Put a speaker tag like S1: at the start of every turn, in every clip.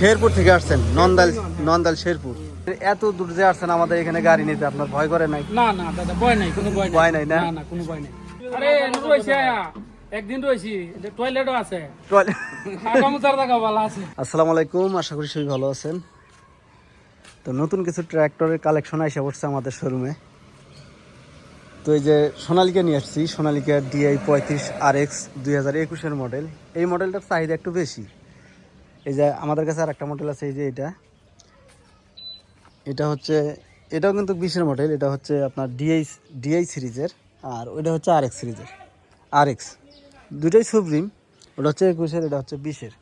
S1: শেরপুর থেকে আসছেন নন্দাল নন্দাল শেরপুর। এত দূর যে আসছেন আমাদের এখানে গাড়ি নিতে আপনার ভয় করে নাই?
S2: না না দাদা ভয় নাই কোনো ভয় নাই।
S1: ভয় নাই না?
S2: কোনো ভয় নাই। আরে রয়েছে একদিন রয়েছি টয়লেটও আছে। জায়গা ভালো আছে।
S1: আসসালামু আলাইকুম আশা করি সবাই ভালো আছেন। তো নতুন কিছু ট্র্যাক্টরের কালেকশন এসে পড়ছে আমাদের শোরুমে তো এই যে সোনালিকা নিয়ে আসছি সোনালিকা ডিআই পঁয়ত্রিশ আর এক্স দুই হাজার একুশের মডেল এই মডেলটার চাহিদা একটু বেশি। এই যে আমাদের কাছে আর একটা মডেল আছে, এই যে এটা। এটা হচ্ছে, এটাও কিন্তু বিশের মডেল এটা হচ্ছে আপনার ডিআই ডিআই সিরিজের, আর ওইটা হচ্ছে আর এক্স সিরিজের। আর এক্স দুটোই সুপ্রিম, ওটা হচ্ছে একুশের, এটা হচ্ছে বিশের।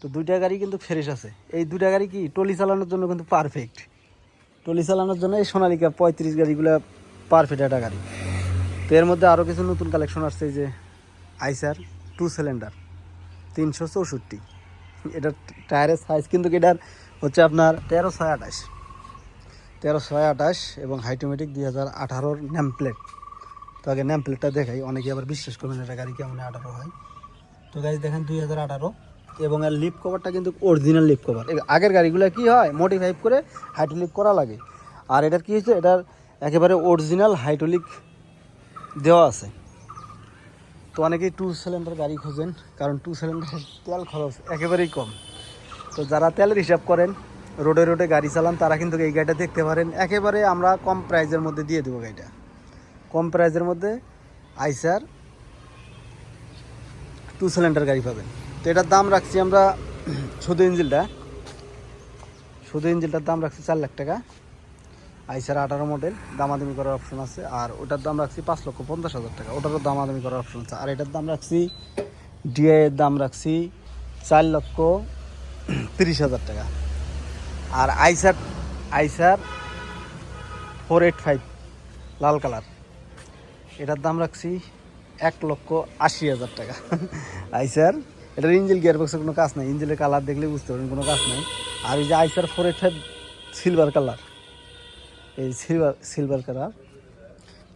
S1: তো দুইটা গাড়ি কিন্তু ফ্রেশ আছে। এই দুইটা গাড়ি কি টলি চালানোর জন্য কিন্তু পারফেক্ট টলি চালানোর জন্য এই সোনালিকা পঁয়ত্রিশ গাড়িগুলো পারফেক্ট একটা গাড়ি। তো এর মধ্যে আরও কিছু নতুন কালেকশন আসছে যে আইসার টু সিলিন্ডার তিনশো চৌষট্টি। এটার টায়ারের সাইজ কিন্তু এটার হচ্ছে আপনার তেরো ছয় আঠাশ। তেরো ছয় আঠাশ এবং হাইটোমেটিক দুই হাজার আঠারোর নেম প্লেট তো আগে নেম প্লেটটা দেখাই অনেকে আবার বিশ্বাস করবেন এটা গাড়ি কেমন আঠারো হয়। তো গাড়ি দেখেন দুই হাজার আঠারো এবং এর লিপ কভারটা কিন্তু অরিজিনাল লিপ কভার আগের গাড়িগুলো কি হয় মডিফাই করে হাইড্রোলিক করা লাগে। আর এটার কী হয়েছে, এটার একেবারে অরিজিনাল হাইড্রোলিক দেওয়া আছে। তো অনেকেই টু সিলিন্ডার গাড়ি খোঁজেন, কারণ টু সিলিন্ডারের তেল খরচ একেবারেই কম। তো যারা তেলের হিসাব করেন, রোডে রোডে গাড়ি চালান, তারা কিন্তু এই গাড়িটা দেখতে পারেন। একেবারে আমরা কম প্রাইজের মধ্যে দিয়ে দেবো গাড়িটা। কম প্রাইজের মধ্যে আইসার টু সিলিন্ডার গাড়ি পাবেন। তো এটার দাম রাখছি আমরা, শুধু ইঞ্জিলটা। শুধু ইঞ্জিলটার দাম রাখছি চার লাখ টাকা। আইসার আঠারো মডেল দামাদামি করার অপশন আছে। আর ওটার দাম রাখছি পাঁচ লক্ষ পঞ্চাশ হাজার টাকা। ওটারও দামাদামি করার অপশন আছে। আর এটার দাম রাখছি ডিআই এর দাম রাখছি চার লক্ষ তিরিশ হাজার টাকা। আর Eicher Eicher four eight five লাল কালার। এটার দাম রাখছি এক লক্ষ আশি হাজার টাকা। আইসার, এটার ইঞ্জিল গিয়ারবক্সের কোনো কাজ নাই। ইঞ্জিলের কালার দেখলে বুঝতে পারেন কোনো কাজ নাই। আর এই যে Eicher four eight five silver colour এই সিলভার সিলভার কালার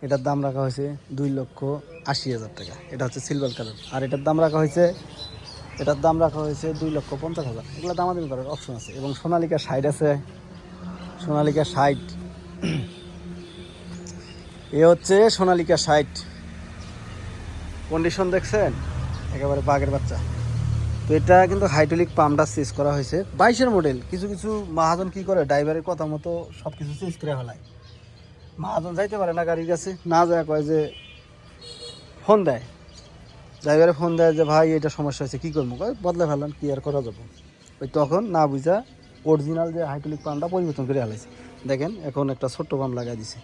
S1: এটার দাম রাখা হয়েছে দুই লক্ষ আশি হাজার টাকা। এটা হচ্ছে সিলভার কালার আর এটার দাম রাখা হয়েছে, এটার দাম রাখা হয়েছে দুই লক্ষ পঞ্চাশ হাজার। এগুলো দাম দামাদামি করার অপশন আছে। এবং সোনালিকা সাইড আছে। সোনালিকা সাইড এ হচ্ছে সোনালিকা সাইড কন্ডিশন দেখছেন? একেবারে বাঘের বাচ্চা। এটা কিন্তু হাইড্রোলিক পাম্পটা চেঞ্জ করা হয়েছে। বাইশের মডেল কিছু কিছু মাহাজন কি করে ড্রাইভারের কথা মতো সব কিছু চেঞ্জ করে ফেলায়। মাহাজন যাইতে পারে না গাড়ির কাছে, না যায় কয় যে ফোন দেয়। ড্রাইভারে ফোন দেয় যে, ভাই, এটা সমস্যা হয়েছে, কী করব? কয়, বদলে ফেললাম কি আর করা যাব? ওই তখন না বুঝা অরিজিনাল যে হাইড্রোলিক পাম্পটা পরিবর্তন করে ফেলাইছে। দেখেন, এখন একটা ছোট্ট পাম্প লাগাই দিছে।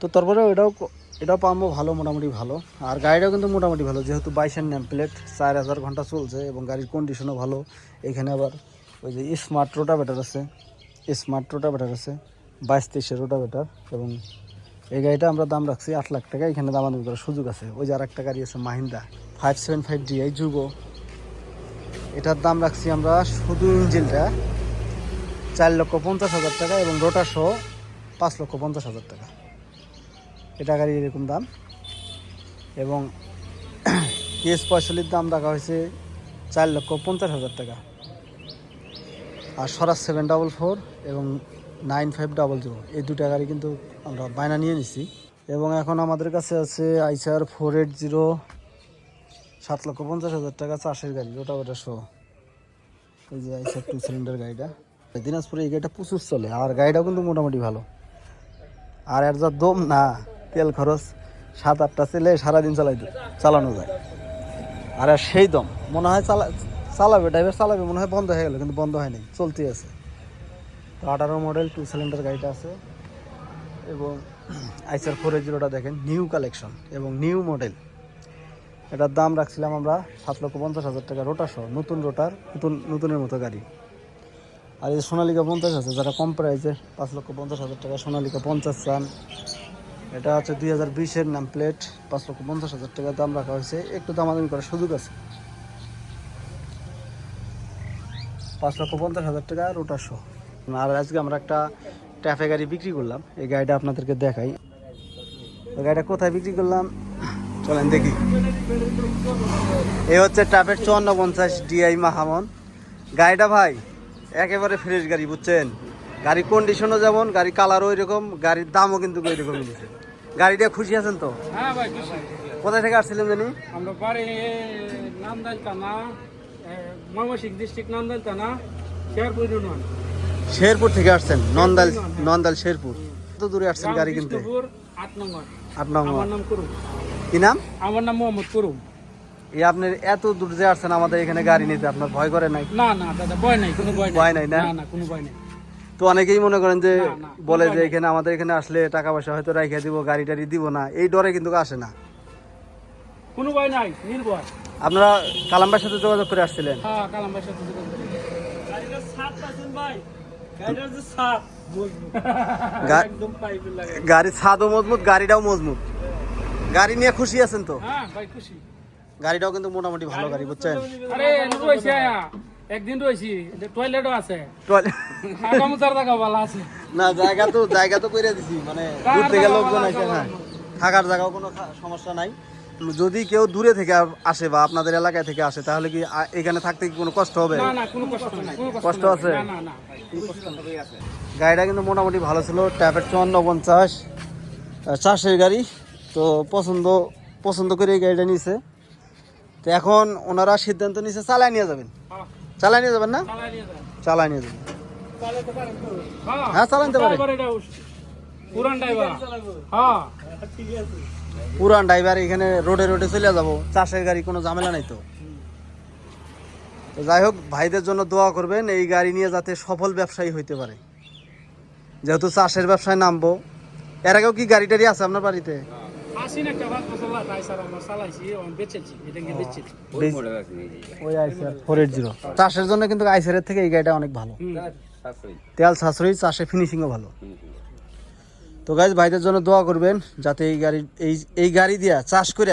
S1: তো তারপরে ক- এটাও পাম্পও ভালো, মোটামুটি ভালো। আর গাড়িটাও কিন্তু মোটামুটি ভালো, যেহেতু বাইশের নেম প্লেট চার হাজার ঘণ্টা চলছে এবং গাড়ির কন্ডিশনও ভালো। এখানে আবার ওই যে স্মার্ট রোটাভেটার আছে স্মার্ট রোটাভেটার আছে, বাইশ তেইশের রোটা রোটাভেটার এবং এই গাড়িটা আমরা দাম রাখছি আট লাখ টাকা। এখানে দামাদামি করার সুযোগ আছে। ওই যে আর একটা গাড়ি আছে Mahindra five seven five DI যুগো এটার দাম রাখছি আমরা শুধু ইঞ্জিনটা চার লক্ষ পঞ্চাশ হাজার টাকা এবং রোটার সহ পাঁচ লক্ষ পঞ্চাশ হাজার টাকা। এটা গাড়ির এরকম দাম। এবং কেস পঁয়তাল্লিশ দাম রাখা হয়েছে চার লক্ষ পঞ্চাশ হাজার টাকা। আর সরাস সেভেন ডাবল ফোর এবং নাইন ফাইভ ডাবল জিরো, এই দুটা গাড়ি কিন্তু আমরা বায়না নিয়ে নিছি। এবং এখন আমাদের কাছে আছে আইসার ফোর এইট জিরো, সাত লক্ষ পঞ্চাশ হাজার টাকা চাষের গাড়ি ওটা ওটা সহ। এই যে আইসার টু সিলিন্ডার গাড়িটা। দিনাজপুরে এই গাড়িটা প্রচুর চলে, আর গাড়িটাও কিন্তু মোটামুটি ভালো। আর এর যা দম, না তেল খরচ সাত, আটটা ছেলে সারাদিন চালাই চালানো যায়। আর সেই দম, মনে হয় চালা চালাবে ড্রাইভার চালাবে, মনে হয় বন্ধ হয়ে গেল, কিন্তু বন্ধ হয়নি চলতে আছে। তো আঠারো মডেল টু সিলিন্ডার গাড়িটা আছে। এবং আইসার ফোর জিরোটা দেখেন নিউ কালেকশন এবং নিউ মডেল এটার দাম রাখছিলাম আমরা সাত লক্ষ পঞ্চাশ হাজার টাকা রোটার সহ, নতুন রোটার নতুন, নতুনের মতো গাড়ি। আর এই সোনালিকা পঞ্চাশ আছে, যারা কম প্রাইসে পাঁচ লক্ষ পঞ্চাশ হাজার টাকা সোনালিকা পঞ্চাশ চান এটা হচ্ছে দুই হাজার বিশের নাম প্লেট পাঁচ লক্ষ পঞ্চাশ হাজার টাকা দাম রাখা হয়েছে। একটু দাম দামাদামি করার সুযোগ আছে। পাঁচ লক্ষ পঞ্চাশ হাজার টাকা রোটার সহ। আর আজকে আমরা একটা ট্যাফে গাড়ি বিক্রি করলাম। এই গাড়িটা আপনাদেরকে দেখাই। গাড়িটা কোথায় বিক্রি করলাম? চলেন দেখি। এই হচ্ছে ট্রাফের চুয়ান্ন পঞ্চাশ ডিআই মাহামন। গাড়িটা ভাই, একেবারে ফ্রেশ গাড়ি, বুঝছেন? গাড়ির কন্ডিশনও যেমন গাড়ি কালারও এরকম গাড়ির দামও কিন্তু এরকমই নিচ্ছে গাড়িটা খুশি আছেন তো?
S2: হ্যাঁ ভাই খুশি
S1: কোথায় থেকে আসছিলেন জানি?
S2: আমরা বাড়ি নান্দাইল থানা ময়মনসিং ডিস্ট্রিক্ট নান্দাইল থানা শেয়ারপুর ইউনিয়ন।
S1: শেরপুর থেকে আসছেন? নন্দাল নন্দাল শেরপুর। কত দূরে আসছেন গাড়ি কিনতে?
S2: আট নম্বর।
S1: আট নম্বর।
S2: আমার নাম করুম।
S1: কি নাম?
S2: আমার নাম মোহাম্মদ করুম।
S1: এই আপনি এত দূর যে আসছেন আমাদের এখানে গাড়ি নিতে আপনার ভয় করে নাই?
S2: না না দাদা ভয় নাই কোনো ভয়
S1: ভয় নাই? না
S2: না কোনো ভয় নাই।
S1: তো অনেকেই মনে করেন যে বলে যে এখানে আমাদের এখানে আসলে টাকা পয়সা হয়তো রাইখা দিব গাড়ি টাড়ি দিব না। এই ডরে কিন্তু আসে না।
S2: কোনো ভয় নাই নির্ভয়
S1: আপনারা কালাম্বার সাথে যোগাযোগ করে আসছিলেন?
S2: হ্যাঁ কালাম ভাই সাথে যোগাযোগ করি।
S1: গা-
S2: একদম পাইপের লাগে
S1: গাড়ির ছাদও মজবুত গাড়িটাও মজবুত। গাড়ি নিয়ে খুশি আছেন তো?
S2: হ্যাঁ ভাই খুশি।
S1: গাড়িটাও কিন্তু মোটামুটি ভালো গাড়ি বুঝছেন?
S2: আরে আয়া একদিন রয়েছি টয়লেটও আছে। আছে।
S1: না জায়গা তো জায়গা তো করে দিছি মানে দূর থেকে লোকজন আসে হ্যাঁ। থাকার জায়গাও কোনো সমস্যা নাই। যদি কেউ দূরে থেকে আসে বা আপনাদের এলাকায় থেকে আসে তাহলে কি এখানে থাকতে কি কোনো কষ্ট হবে?
S2: না না কষ্ট।
S1: আছে?
S2: না না না ভাই, কোনো কষ্ট নাই।
S1: গাড়িটা কিন্তু মোটামুটি ভালো ছিল ট্যাপের চুয়ান্ন পঞ্চাশ চাষের গাড়ি তো পছন্দ পছন্দ করে এই গাড়িটা নিছে। তো এখন ওনারা সিদ্ধান্ত নিছে চালায় নিয়ে যাবেন। চালায় নিয়ে যাবেন না?
S2: চালাই নিয়ে
S1: যাবেন? হ্যাঁ, পারে।
S2: ড্রাইভার পুরান ড্রাইভার। হ্যাঁ।
S1: পুরান ড্রাইভার এখানে রোডে রোডে চলে যাব। চাষের গাড়ি কোনো ঝামেলা নাই তো। তো যাই হোক ভাইদের জন্য দোয়া করবেন এই গাড়ি নিয়ে যাতে সফল ব্যবসায়ী হইতে পারে। যেহেতু চাষের ব্যবসায় নামবো। এর আগেও কি গাড়ি টাড়ি আছে আপনার বাড়িতে?
S2: আসিন একটা পাঁচ বছর স্যার আমরা বেচেছি এটাকে বেচেছি
S1: ওই আইসার ফোর এইট জিরো চাষের জন্য কিন্তু আইসারের থেকে এই গাড়িটা অনেক ভালো। তেল সাশ্রয়ী চাষে ফিনিশিংও ভালো। তো গাইজ ভাইদের জন্য দোয়া করবেন যাতে এই গাড়ি এই এই গাড়ি দিয়া চাষ করে